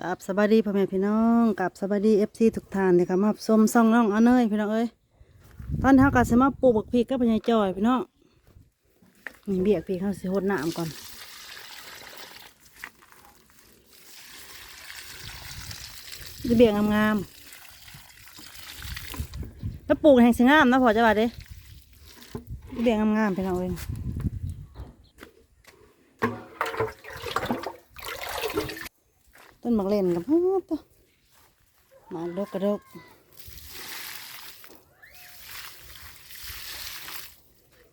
กับสบายดีพ่อแม่พี่น้องกับสบายดีเอฟซีทุกท่านเลยค่ะมาส้มซ่องน้องอันเนยพี่น้องเอ้ยตอนนี้าก็สิมาปลูกบักพริกกับพญายจอยพี่น้องนี่เบียกพริกเขาสิหดน้ำก่อนจะเบียกงามๆแล้วปลูกแห่งสิงามนะพอจะว่าเด้เบียกงามๆพี่น้องเอ้ย นหมากเล่นกับพ่อตัวหมากดกกระดก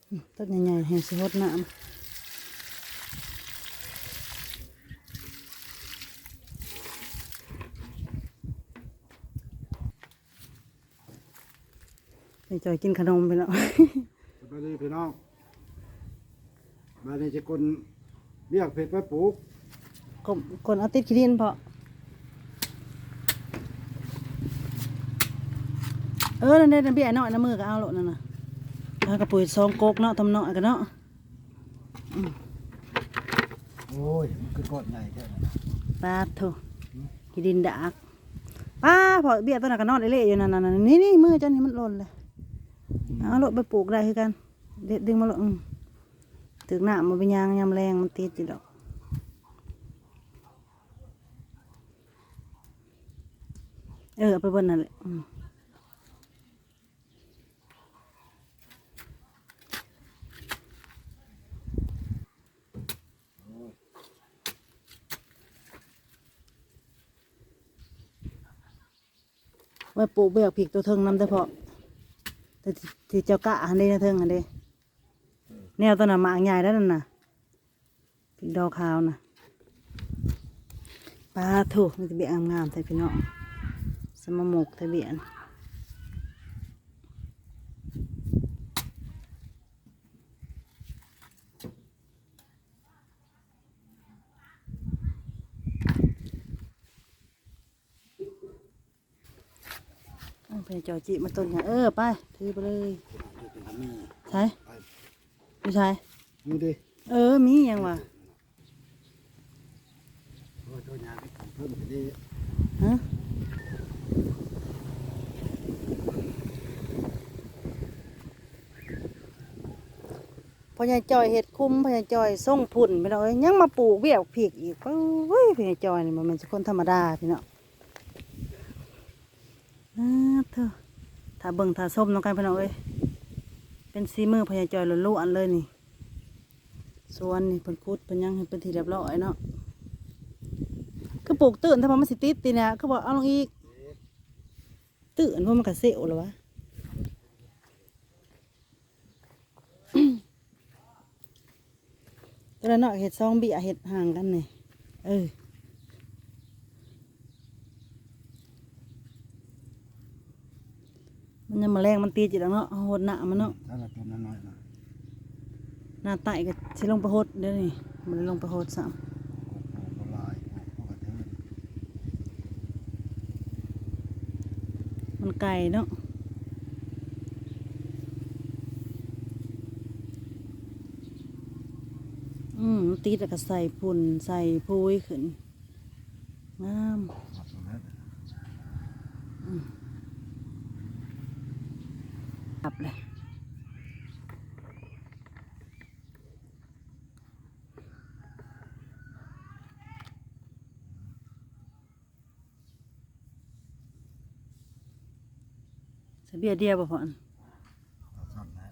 อืมต้นใหญ่ๆแห่งสิหดน้ำไปจอยกินขนมไปแล้วสบายดีพี่น้องมาในจะคนเรียกเผ็ดไปปลูกกบคนเอาติดขี้ดินพอ เออนั่นเด้นั่นเบี้ยน้อยน้ำมือก็เอาโลดนั่นน่ะแล้วก็ปุ๋ยซองกกเนาะทำเนาะกันเนาะโอ้ยมันคือก้อนใหญ่แค่นั้นปลาโถขี้ดินดักป้าพอเบี้ยตัวนั้นก็นอนเละๆอยู่นั่นน่ะนั่นนี่นี่มือเจันนี่มันหล่นเลยเอาโลดไปปลูกได้คือกันเด็ดดึงมาโลดอืมถึงหน้ามันเป็นยางยำแรงมันติดอยู่ดอกเออเอาไปเบนนั่นแหละ ว้ปลูกเบียกผิกตัวเทิงน้ำได้พอแต่ที่เจ้ากะอันนี้นะเทิงอันนี้แนวตัวน่ะหมากใหญ่แล้วนั่นน่ะผิกดอกขาวน่ะปลาถูกมันจะเบียงงามๆใส่พี่น้องสมหมกทะเบียน เอาไปจอยจิมาต้นอย่างเออไปถือไปเลยเป็นทำนี่ใช่ไม่ใช่นี่ดิเออมีหยังวะโอ้ยตัวยางเพิ่มไปดิฮะพญาจอยเห็ดคุ้มพญาจอยส่งพุ่นไปเลยยังมาปลูกเบี้ยวผิกอีกเฮ้ยพญาจอยนี่มันเป็นคนธรรมดาพี่เนาะอ่าเถอะถ้าเบิ่งถาส้มน้องกันพี่น้องเอ้ยเป็นซีมือพญาจอยล้วนเลยนี่สวนนี่เพิ่นคุดเพิ่นยังเป็นทีเรียบร้อยเนาะคือปลูกตื่นถ้ามันสิติดตีเนี่ยคือบอกเอาลงอีก ตื่นเพราะมันกระเซลหรอวะตัวละเนาะเห็ดซองเบียเห็ดห่างกันนี่เออ มันยังมาแรงมันตีจิตแล้วเนาะเอาโหดหน้ามันเนาะถ้าเราต้นน้อยๆนะหน้าไตก็สิลงไปโหดเดี๋ยวนี้มันลงไปโหดซ้ปลูกปลูกลายปลูกกระเทือนำมันไก่เนาะอืมมันตีแล้วก็ใส่ปุ่นใส่พุยขึ้นงาม ปลูกตรงนั้น ขับเลย เบียเดียวบ่พอนซ่อนนะ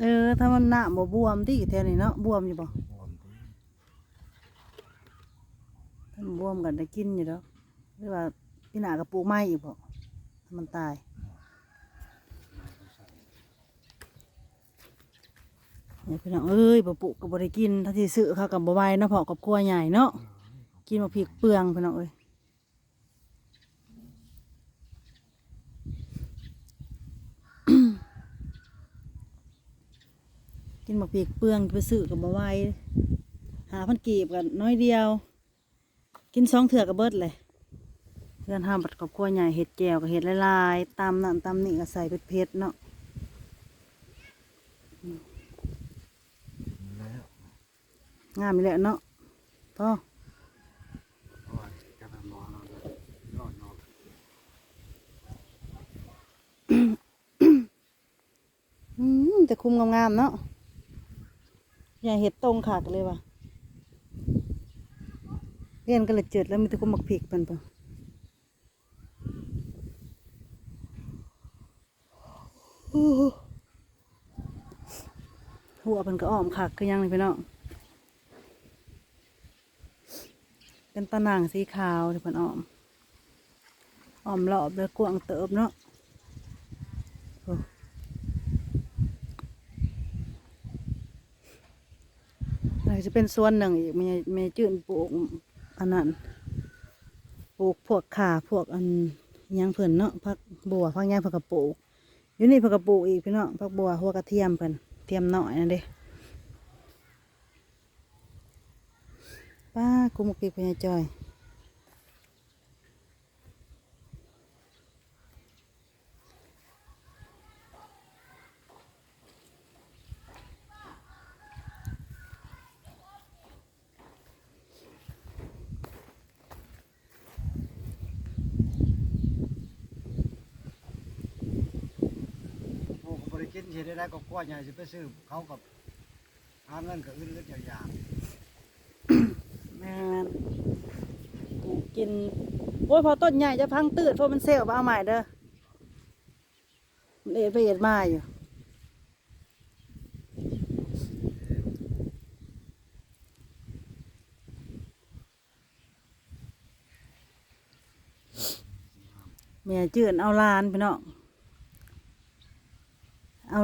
เออ ถ้ามันหน้าบ่บวมที่แถวนี้เนาะบวมอยู่บ่บวมดีถ้ามันบวมกันได้กินอยู่แล้วหรือว่าพี่หน้ากับปลูกไม้อีกบ่ถ้ามันตายเนี่ยพี่น้องเอ้ยบ่ปลูกก็บ่ได้กินถ้าที่ซื้อเขากับบ่ไหวเนาะเพาะกับครัวใหญ่เนาะ กินมาพริกเปลืองพี่น้องเอ้ยกินหมกเปียกเปลืองไปซื้อกับมาไหวหาพันกีบกันน้อยเดียว กินสองเถื่อกับเบิดเลยเพื่อนห้ามบัดกับครัวใหญ่เห็ดแก้วกับเห็ดลายๆตำนั่นตำนี่ก็ใส่เป็ดเพชรเนาะอืมงามอีแหละเนาะพ่อ โอ้ยจะทำนอนนอนเลยนอนนอน อืมจะคุมงามๆเนาะอย่าเห็ดตรงขากเลยว่ะเรียนก็เลยเจิดแล้วมีแต่คุมหมักผิกเพิ่นปล่าโอ้โหหัวเพิ่นก็อ้อมขากคือหยังนี่พี่น้องเป็นตะนางสีขาวที่เพิ่นอ้อมอ้อมรอบแล้วกวงเติบเนาะโอ้ อา จะเป็นส่วนหนึ่งอีกมีมีจื่นปลูกอันนั้นปลูกพวกขาพวกอันยังเพื่อนเนาะพักบัวพักยางเพิ่นก็ปลูกอยู่นี่เพิ่นก็ปลูกอีกพี่เนาะพักบัวหัวกระเทียมเพิ่นเทียมหน่อยนั่นเด้ป้ากุมกีพญาจอย โอ้ก็บริกินเฉยได้ก็กลัวใหญ่จะไปซื้อเขากับหาเงินกับอื่นๆอย่างแม่นกินโอ้ยพอต้นใหญ่จะพังตืดเพราะมันเซลล์เอาใหม่เด้อมันเอ็ดไปเอ็ดมาอยู่แม่จืดเอาลานพี่น้องเอาห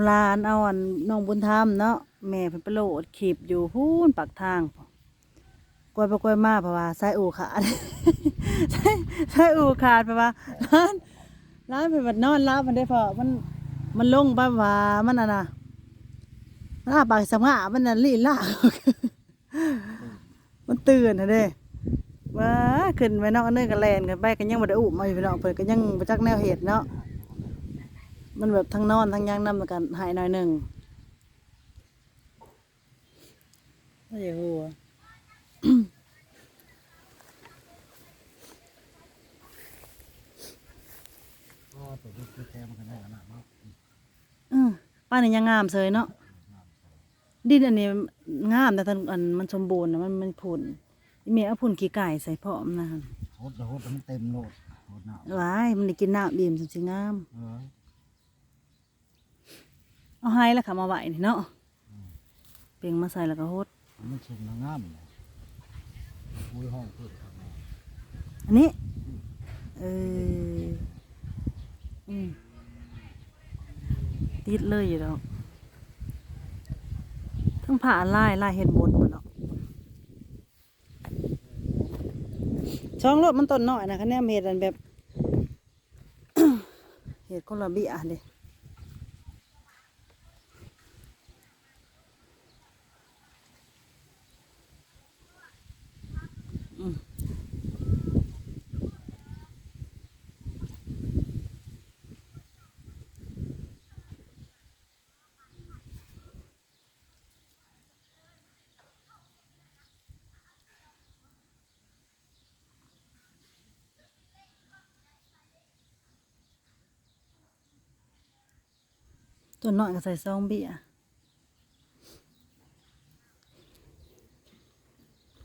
ลานเอาอันน้องบุญธรรมเนาะแม่เพิ่นไปโลดขีบอยู่พูนปากทางพกล้วยไปกล้วยมาเพราะว่าสายอูขาดสายสายอูขาดเพราะว่าร้านร้านเป็นแบบนอนรับมันได้พอมันมันลงไปว่ามันอะนะมันอาปากสมะมันน่ะลีล่ามันตื่นนะเด้ว่าขึ้นไปนอกอันนึงก็แลนกันไปกันยังบ่ได้อุ้มมาอยู่พี่น้องเพิ่นก็ยังบ่จักแนวเหตุเนาะ มันแบบทั้งนอนทั้งยังนำกันหายหน่อยหนึงว่าอย่าหัวๆก็ตัวนี้คือแท้มันก็ได้ขนาดเนาะเออป้านี่ยังงามเสยเนาะดินอันนี้งามแต่ตอนอันมันสมบูรณ์นะมันมันผุนอีเมียเอาผุนขี้ไก่ใส่พร้อมนะโหดโหดมันเต็มโลดโหดหนาวว้ายมันได้กินน้ำบีมสิงาม เออเอาให้แล้วค่ะมาไหวนี่เนาะเปลียงมาใส่แล้วก็โฮดมันชุ่มน้ำงามเลยมุ้ยห้องพืชครับอันนี้เอออืมติดเลยอยู่แล้วทั้งผ่าลายลายเห็ดบดหมดเนาะช่องรถมันต้นน้อยนะคะเนี่ยเห็ดอันแบบ เห็ดคนละเบียเด้ ตัวน้อยก็ใส่ซองเบีย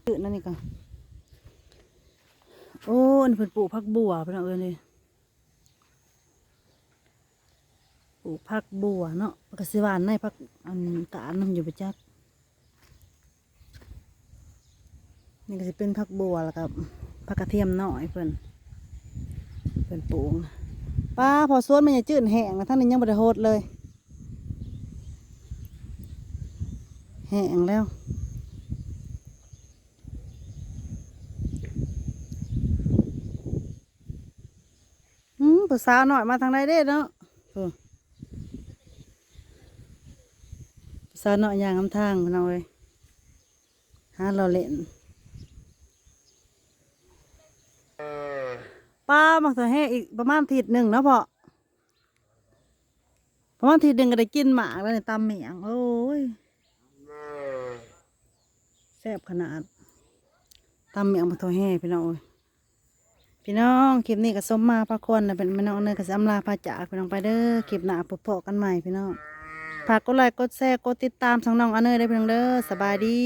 ตื่นนั่นนี่ก่อนโอ้อันเพิ่นปลูกผักบัวเพิ่นเอาเอิ้นเลยปลูกผักบัวเนาะกสิหวานในผักอันกาดน้ำอยู่ประจักนี่ก็สิเป็นผักบัวแล้วกับผักกระเทียมน้อยเพิ่นเพิ่นปลูกป้าพอสวนมันจะจืดแห้งนะทั้งนี้ยังบ่ได้โหดเลย แห้งแล้ว อืมผู้สาวหน่อยมาทางใดเด้เนาะผู้สาวหน่อยอย่างคำทางพี่น้องเอ้ยหาเราเล่นป้ามักจะแห้งอีกประมาณทิศหนึ่งเนาะพอประมาณทิศหนึ่งก็ได้กินหมากแล้วเนี่ยตำเหมียงโอ้ย ซ่บขนาดตำเมียงมาทอแห่พี่น้องเอ้ยพี่น้องคลิปนี้ก็สมมาพระคนนะเป็นพี่น้องเนยก็สำลาพระจากพี่น้องไปเด้อคลิปหน้าพบพอกันใหม่พี่น้องฝากกดไลค์กดแชร์กดติดตามสังน้องอันเนยได้พี่น้องเด้อสบายดี